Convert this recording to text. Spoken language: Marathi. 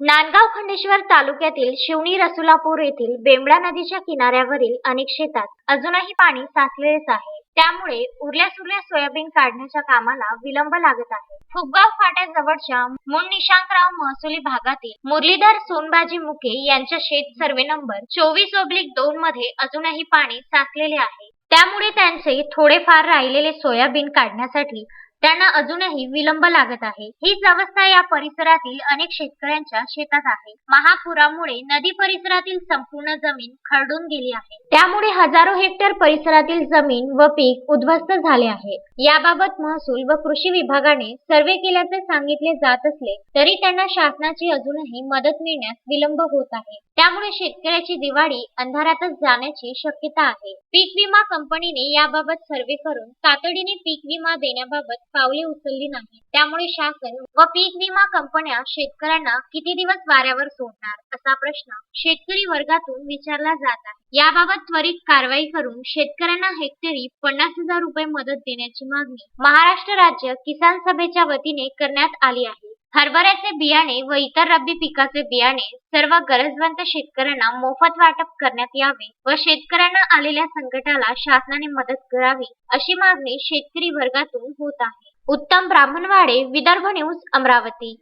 नांदगाव खंडेश्वर तालुक्यातील शिवणी रसुलापूर येथील बेंबळा नदीच्या किनाऱ्यावरील अनेक शेतात अजूनही पाणी साचलेलेच आहे. त्यामुळे उरल्या सुरल्या सोयाबीन काढण्याच्या कामाला विलंब लागत आहे. फुगगाव फाट्याजवळच्या मुन निशांतराव महसुली भागातील मुरलीधर सोनबाजी मुके यांच्या शेत सर्वे नंबर चोवीस ओब्लिक दोन मध्ये अजूनही पाणी साचलेले आहे. त्यामुळे त्यांचे थोडेफार राहिलेले सोयाबीन काढण्यासाठी त्यांना अजूनही विलंब लागत आहे. हीच अवस्था या परिसरातील अनेक शेतकऱ्यांच्या शेतात आहे. महापुरामुळे नदी परिसरातील संपूर्ण जमीन खरडून गेली आहे. त्यामुळे हजारो हेक्टर परिसरातील जमीन व पीक उद्ध्वस्त झाले आहे. याबाबत महसूल व कृषी विभागाने सर्वे केल्याचे सांगितले जात असले तरी त्यांना शासनाची अजूनही मदत मिळण्यास विलंब होत आहे. त्यामुळे शेतकऱ्याची दिवाळी अंधारातच जाण्याची शक्यता आहे. पीक विमा कंपनीने याबाबत सर्वे करून तातडीने पीक विमा देण्याबाबत पावले उचलली नाही. त्यामुळे शासन व पीक विमा कंपन्या शेतकऱ्यांना किती दिवस वाऱ्यावर सोडणार? असा प्रश्न शेतकरी वर्गातून विचारला जात आहे. याबाबत त्वरित कारवाई करून शेतकऱ्यांना हेक्टरी पन्नास हजार रुपये मदत देण्याची मागणी महाराष्ट्र राज्य किसान सभेच्या वतीने करण्यात आली आहे. हरभऱ्याचे बियाणे व इतर रब्बी पिकाचे बियाणे सर्व गरजवंत शेतकऱ्यांना मोफत वाटप करण्यात यावे व शेतकऱ्यांना आलेल्या संकटाला शासनाने मदत करावी अशी मागणी शेतकरी वर्गातून होत आहे. उत्तम ब्राह्मणवाडे विदर्भ न्यूज अमरावती.